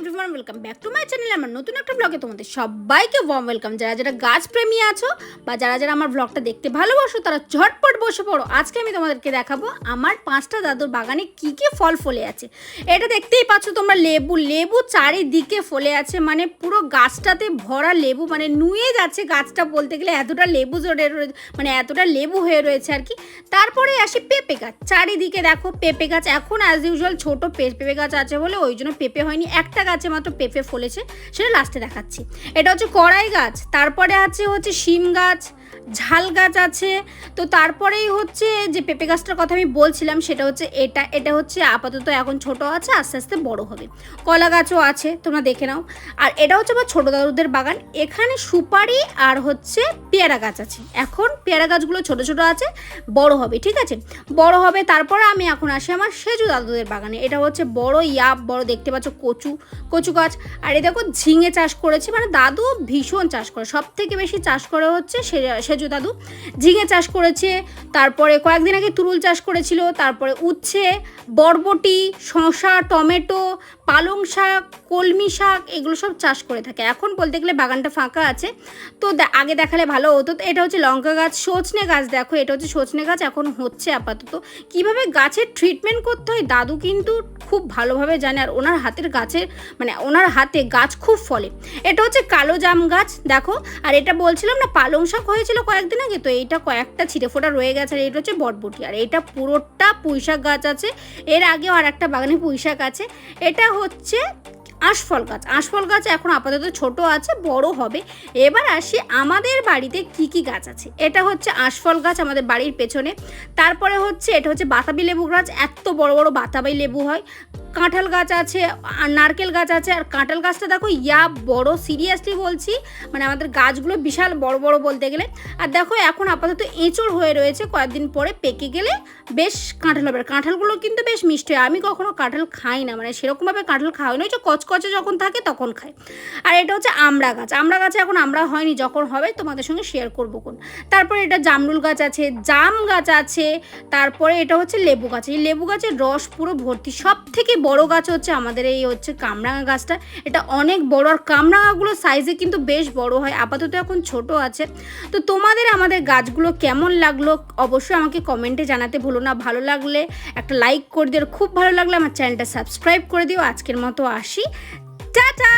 Everyone welcome back to my channel আমার নতুন একটা ব্লগে তোমাদের সবাইকে ওয়ার্ম ওয়েলকাম যারা যারা গাছ প্রেমী আছো বা যারা যারা আমার ব্লগটা দেখতে ভালোবাসো, তারা ঝটপট বসে পড়ো। আজকে আমি তোমাদেরকে দেখাবো আমার পাঁচটা দাদুর বাগানে কি কি ফল ফলে আছে। এটা দেখতেই পাচ্ছ তোমরা, লেবু। লেবু চারিদিকে ফলে আছে মানে পুরো গাছটাতে ভরা লেবু মানে নুয়ে যাচ্ছে গাছটা বলতে গেলে, এতটা লেবু জড়ে রয়ে- মানে এতটা লেবু হয়ে রয়েছে আর কি। তারপরে আসি পেঁপে গাছ। চারিদিকে দেখো পেঁপে গাছ, এখন অ্যাজ ইউজুয়াল ছোট পেঁপে গাছ আছে বলে, ওই জন্য পেঁপে হয়নি। একটা গাছে মাত্র পেঁপে ফলেছে, সেটা লাস্টে দেখাচ্ছি। এটা হচ্ছে কড়াই গাছ, তারপরে আছে হচ্ছে শিম গাছ ঝাল গাছ আছে। তো তারপরেই হচ্ছে যে পেঁপে গাছটার কথা আমি বলছিলাম, সেটা হচ্ছে এটা এটা হচ্ছে আপাতত এখন ছোট আছে, আস্তে আস্তে বড় হবে। কলা গাছও আছে, তোমরা দেখে নাও। আর এটা হচ্ছে আমার ছোটো দাদুদের বাগান। এখানে সুপারি আর হচ্ছে পেয়ারা গাছ আছে। এখন পেয়ারা গাছগুলো ছোট ছোট আছে, বড় হবে, ঠিক আছে? বড় হবে, তারপরে আমি এখন আসি আমার সেজু দাদুদের বাগানে। এটা হচ্ছে বড় ইয়াব, বড় দেখতে পাচ্ছ কচু কচু গাছ। আর এই দেখো ঝিঙে চাষ করেছে মানে দাদু ভীষণ চাষ করে। সব থেকে বেশি চাষ করে হচ্ছে সে- সেজু দাদু। ঝিঙে চাষ করেছে, তারপরে কয়েকদিন আগে তুরুল চাষ করেছিল, তারপরে উচ্ছে, বরবটি, শসা, টমেটো পালং শাক, কলমি শাক, এগুলো সব চাষ করে থাকে। এখন বলতে গেলে বাগানটা ফাঁকা আছে। তো আগে দেখালে ভালো হতো। তো এটা হচ্ছে লঙ্কা গাছ, সজনে গাছ দেখো, এটা হচ্ছে সজনে গাছ, এখন হচ্ছে আপাতত। কীভাবে গাছের ট্রিটমেন্ট করতে হয়, দাদু কিন্তু খুব ভালোভাবে জানে, আর ওনার হাতের গাছের মানে ওনার হাতে গাছ খুব ফলে। এটা হচ্ছে কালো জাম গাছ, দেখো। আর এটা বলছিলাম না, পালং শাক হয়েছিল কয়েকদিন আগে, তো এইটা কয়েকটা ছিঁড়ে ফোটা রয়ে গেছে, আর এটা হচ্ছে বটবটি। আর এটা পুরোটা পুঁইশাক গাছ আছে। এর আগেও আর একটা বাগানে পুঁইশাক আছে। এটা হচ্ছে আশফল গাছ। আশফল গাছ এখন আপাতত ছোট আছে, বড় হবে। এবার আসি আমাদের বাড়িতে কি কি গাছ আছে। এটা হচ্ছে আশফল গাছ আমাদের বাড়ির পেছনে। তারপরে হচ্ছে এটা হচ্ছে বাতাবি লেবু গাছ। এত বড় বড় বাতাবি লেবু হয়। কাঁঠাল গাছ আছে, আর নারকেল গাছ আছে, আর কাঁঠাল গাছটা দেখো, ইয়া বড় সিরিয়াসলি বলছি মানে আমাদের গাছগুলো বিশাল বড় বড় বলতে গেলে। আর দেখো, এখন আপাতত এঁচড় হয়ে রয়েছে, কয়েকদিন পরে পেকে গেলে বেশ কাঁঠাল হবে। কাঁঠালগুলো কিন্তু বেশ মিষ্টি হয়। আমি কখনো কাঁঠাল খাই না মানে সেরকমভাবে কাঁঠাল খাওয়াই না ওই যে কচকচে যখন থাকে তখন খাই। আর এটা হচ্ছে আমড়া গাছ। আমড়া গাছে এখন আমড়া হয়নি, যখন হবে তোমাদের সঙ্গে শেয়ার করব কোন। তারপরে এটা জামরুল গাছ আছে, জাম গাছ আছে, তারপরে এটা হচ্ছে লেবু গাছ। এই লেবু গাছের রস পুরো ভর্তি। সব থেকে বড় গাছ হচ্ছে আমাদের এই হচ্ছে কামরাঙা গাছটা। এটা অনেক বড় আর কামরাঙাগুলো সাইজে কিন্তু বেশ বড় হয়, আপাতত এখন ছোট আছে। তো তোমাদের আমাদের গাছগুলো কেমন লাগল অবশ্যই আমাকে কমেন্টে জানাতে ভুলো না। ভালো লাগলে একটা লাইক করে দিও খুব ভালো লাগলে আমার চ্যানেলটা সাবস্ক্রাইব করে দিও। আজকের মতো আসি। টাটা!